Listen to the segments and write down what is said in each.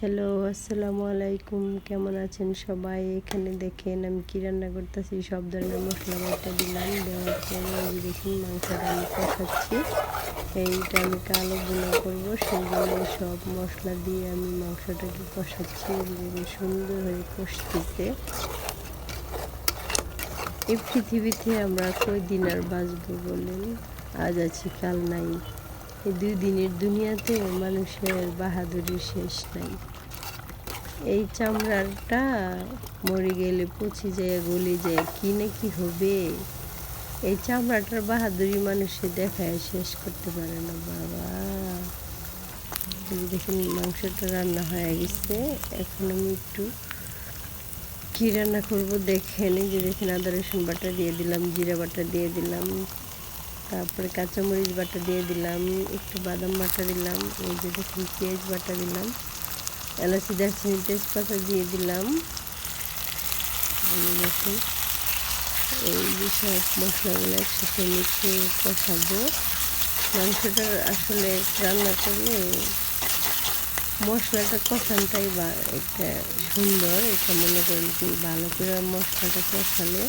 Hello আসসালামু আলাইকুম। কেমন আছেন সবাই? এখানে দেখেন, আমি কি রান্না করতেছি? সব ধরনের মশলা বাটা দিলাম, দেওয়ার পরে এই দেখুন মাংসটা আমি কষাচ্ছি। এইটা আমি কালো গুঁড়ো করব সেই জন্য সব মশলা দিয়ে আমি মাংসটাকে কষাচ্ছি। সুন্দর হয়ে কষতেছে। এই পৃথিবীতে আমরা কই দিন আর বাঁচবো বলেন? আজ আছি, কাল নাই। এই দুই দিনের দুনিয়াতে মানুষের বাহাদুরি শেষ নাই। এই চামড়াটা মরে গেলে পচে যায়, গলে যায়, কি না কি হবে? এই চামড়াটার বাহাদুরি মানুষে দেখায়, শেষ করতে পারে না, বাবা। দেখুন মাংসটা রান্না হয়ে গেছে। এখন আমি একটু কী রান্না করব দেখেন যে দেখেন আদা রসুন বাটা দিয়ে দিলাম, জিরা বাটা দিয়ে দিলাম। তারপরে কাঁচামরিচ বাটা দিয়ে দিলাম, একটু বাদাম বাটা দিলাম, এই যে দেখুন পেঁয়াজ বাটা দিলাম, এলাচি, দারচিনি, তেজপাতা দিয়ে দিলাম। দেখুন, এই যে সব মশলাগুলো একসাথে মিশে কষাবো। মাংসটা আসলে রান্না করলে মশলাটা কষানটাই বা একটা সুন্দর, এটা মনে করেন কি ভালো করে মশলাটা কষালে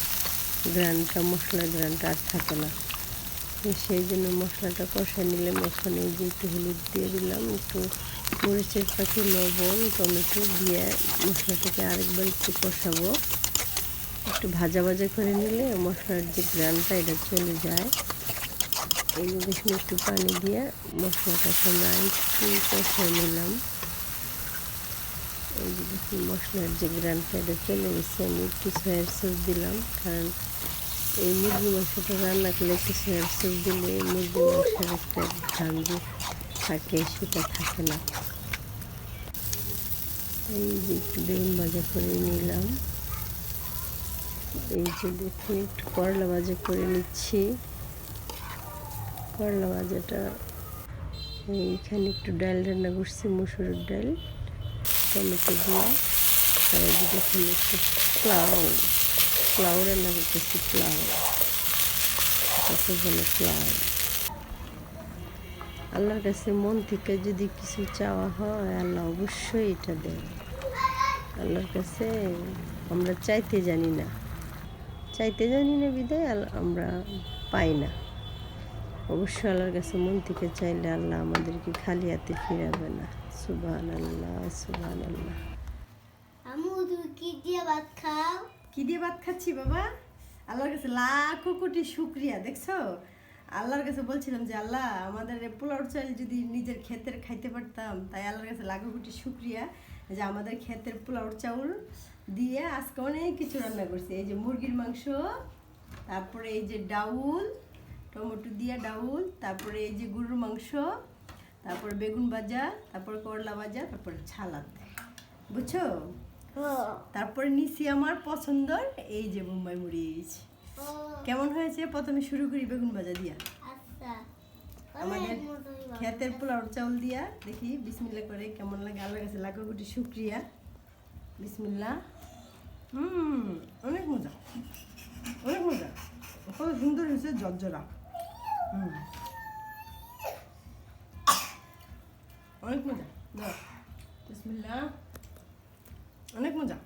গ্রানটা, মশলার গ্রানটা আর থাকে না। সেই জন্য মশলাটা কষা নিলাম। এখানে যে একটু হলুদ দিয়ে দিলাম, একটু মরিচের পাখি, লবণ, টমেটো দিয়ে মশলাটাকে আরেকবার একটু কষাবো। একটু ভাজা ভাজা করে নিলে মশলার যে গ্রানটা, এটা চলে যায়। এই দেখুন, একটু পানি দিয়ে মশলাটা আমরা একটু কষিয়ে নিলাম। এই যে দেখুন, মশলার যে গ্রানটা, এটা চলে গেছে। আমি একটু সয়ার সস দিলাম, কারণ এই মুরগি মাংসটা রান্না করলে একটু সয়ার সস দিলে মুরগি মাংসের একটা ঘাম যে থাকে, সেটা থাকে না। এই যে একটু বেগুন ভাজা করে নিলাম। এই যে দেখুন, একটু করলা ভাজা করে নিচ্ছি। করলা ভাজাটা এইখানে একটু ডাল রান্না করছি, মুসুরের ডাল, টমেটো দিয়ে। আর দেখুন, একটু প্লাউ রান্না করতেছি কত বলে প্লাউ আল্লাহর কাছে মন থেকে যদি কিছু চাওয়া হয় আল্লাহ অবশ্যই এটা দেয় আল্লাহর কাছে আমরা চাইতে জানি না চাইতে জানি না বিদায় আমরা পাই না অবশ্যই আল্লাহর কাছে মন থেকে চাইলে আল্লাহ আমাদেরকে খালি হাতে ফিরাবে না সুবান আল্লাহ সুবান আল্লাহ ভাত খাও কি দিয়ে ভাত খাচ্ছি বাবা? আল্লাহর কাছে লাখো কোটি শুক্রিয়া, দেখছ? আল্লাহর কাছে বলছিলাম যে, আল্লাহ, আমাদের পোলাও চাল যদি নিজের ক্ষেতের খাইতে পারতাম, তাই আল্লাহর কাছে লাখো কোটি শুক্রিয়া যে আমাদের ক্ষেতের পোলাও চাউল দিয়ে আজকে অনেক কিছু রান্না করছি। এই যে মুরগির মাংস, তারপরে এই যে ডাউল, টমেটো দিয়া ডাউল, তারপরে এই যে গরুর মাংস, তারপরে বেগুন ভাজা, তারপরে করলা ভাজা, তারপরে ছালাদ, বুঝছ? তারপরে নিছি আমার পছন্দর এই যে মুম্বাই মরিচ। কেমন হয়েছে? প্রথমে শুরু করি বেগুন ভাজা দিয়া। আচ্ছা। আমাদের। ক্ষেতের পোলাও চাউল দিয়া দেখি বিসমিল্লা করে কেমন লাগে? আল্লাহর কাছে লাখো কোটি শুক্রিয়া। বিসমিল্লা হুম অনেক মজা। অনেক মজা। কত সুন্দর হয়েছে জর্জরা। হুম। অনেক মজা। বিসমিল্লা অনেক মজা।